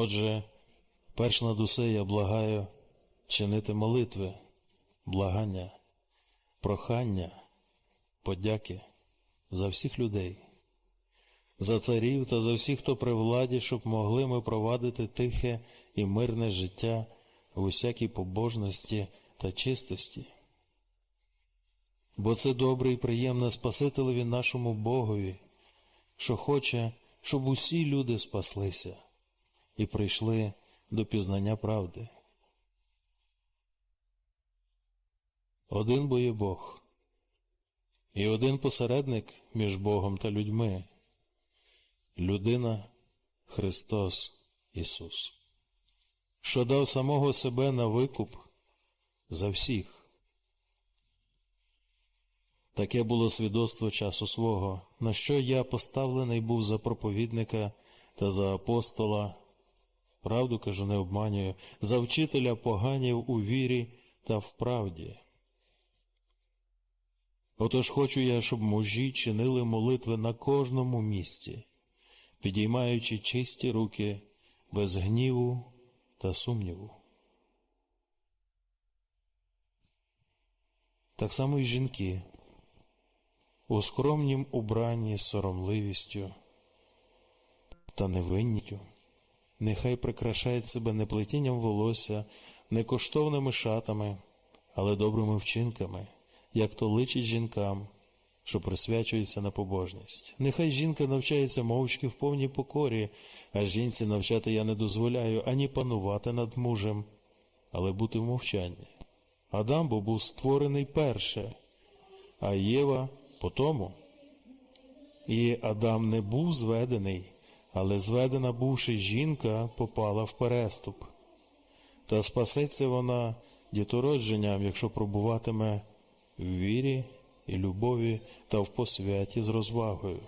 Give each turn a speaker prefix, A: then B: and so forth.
A: Отже, перш над усе я благаю чинити молитви, благання, прохання, подяки за всіх людей, за царів та за всіх, хто при владі, щоб могли ми провадити тихе і мирне життя в усякій побожності та чистості. Бо це добре і приємне Спасителеві нашому Богові, що хоче, щоб усі люди спаслися і прийшли до пізнання правди. Один бо є Бог, і один посередник між Богом та людьми людина Христос Ісус, що дав самого себе на викуп за всіх. Таке було свідоцтво часу свого, на що я поставлений був за проповідника та за апостола, правду кажу, не обманюю, за вчителя поганів у вірі та в правді. Отож хочу я, щоб мужі чинили молитви на кожному місці, підіймаючи чисті руки без гніву та сумніву. Так само й жінки у скромнім убранні соромливістю та невинністю, нехай прикрашають себе не плетінням волосся, не коштовними шатами, але добрими вчинками, як то личить жінкам, що присвячується на побожність. Нехай жінка навчається мовчки в повній покорі, а жінці навчати я не дозволяю ані панувати над мужем, але бути в мовчанні. Адам бо був створений перше, а Єва по тому. І Адам не був зведений, але зведена бувши жінка, попала в переступ. Та спасеться вона дітородженням, якщо пробуватиме в вірі і любові та в посвяті з розвагою.